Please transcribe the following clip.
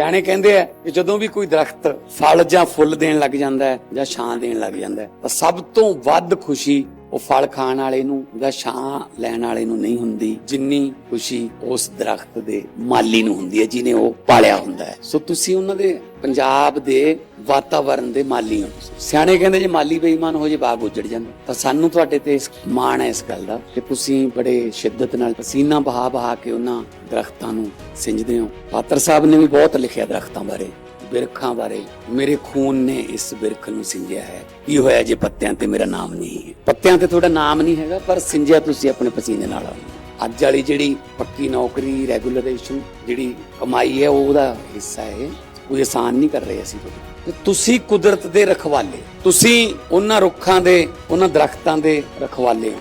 ਸਿਆਣੇ ਕਹਿੰਦੇ ਆ ਕਿ ਜਦੋਂ ਵੀ ਕੋਈ ਦਰਖਤ ਫਲ ਜਾਂ ਫੁੱਲ ਦੇਣ ਲੱਗ ਜਾਂਦਾ ਹੈ ਜਾਂ ਛਾਂ ਦੇਣ ਲੱਗ ਜਾਂਦਾ ਹੈ, ਤਾਂ ਸਭ ਤੋਂ ਵੱਧ ਖੁਸ਼ੀ ਉਹ ਫਲ ਖਾਣ ਵਾਲੇ ਨੂੰ ਜਾਂ ਛਾਂ ਲੈਣ ਵਾਲੇ ਨੂੰ ਨਹੀਂ ਹੁੰਦੀ, ਜਿੰਨੀ ਖੁਸ਼ੀ ਉਸ ਦਰਖਤ ਦੇ ਮਾਲੀ ਨੂੰ ਹੁੰਦੀ ਹੈ ਜਿਨੇ ਉਹ ਪਾਲਿਆ ਹੁੰਦਾ ਹੈ। ਸੋ ਤੁਸੀਂ ਉਹਨਾਂ ਦੇ ਪੰਜਾਬ ਦੇ ਵਾਤਾਵਰਣ ਦੇ ਮਾਲੀ ਹੋ। ਸਿਆਣੇ ਕਹਿੰਦੇ ਜੇ ਮਾਲੀ ਬੇਈਮਾਨ ਹੋ ਜੇ, ਬਾਗ ਉਜੜ ਜਾਂਦਾ। ਤਾਂ ਸਾਨੂੰ ਤੁਹਾਡੇ ਤੇ ਮਾਣ ਹੈ ਇਸ ਗੱਲ ਦਾ ਕਿ ਤੁਸੀਂ ਬੜੇ ਸ਼ਿੱਦਤ ਨਾਲ ਪਸੀਨਾ ਬਹਾ ਬਹਾ ਕੇ ਉਹਨਾਂ ਦਰਖਤਾਂ ਨੂੰ ਸਿੰਜਦੇ ਹੋ। ਪਾਤਰ ਸਾਹਿਬ ਨੇ ਵੀ ਬਹੁਤ ਲਿਖਿਆ ਦਰਖਤਾਂ ਬਾਰੇ, ਬਿਰਖਾਂ ਬਾਰੇ। ਮੇਰੇ ਖੂਨ ਨੇ ਇਸ ਬਿਰਖ ਨੂੰ ਸਿੰਜਿਆ ਹੈ। ਕੀ ਹੋਇਆ ਜੇ ਪੱਤਿਆਂ ਤੇ ਮੇਰਾ ਨਾਮ ਨਹੀਂ ਹੈ ਪੱਤਿਆਂ ਤੇ ਤੁਹਾਡਾ ਨਾਮ ਨਹੀਂ ਹੈਗਾ, ਪਰ ਸਿੰਜਿਆ ਤੁਸੀਂ ਆਪਣੇ ਪਸੀਨੇ ਨਾਲ ਹੋ। ਅੱਜ ਵਾਲੀ ਜਿਹੜੀ ਪੱਕੀ ਨੌਕਰੀ ਰੈਗੂਲਰੇਸ਼ਨ ਜਿਹੜੀ ਕਮਾਈ ਹੈ, ਉਹਦਾ ਹਿੱਸਾ ਹੈ ਕੋਈ ਆਸਾਨ ਨਹੀਂ ਕਰ ਰਹੇ ਅਸੀਂ ਤੇ ਤੁਸੀਂ ਕੁਦਰਤ ਦੇ ਰਖਵਾਲੇ, ਤੁਸੀਂ ਉਹਨਾਂ ਰੁੱਖਾਂ ਦੇ, ਉਹਨਾਂ ਦਰਖਤਾਂ ਦੇ ਰਖਵਾਲੇ ਹੋ।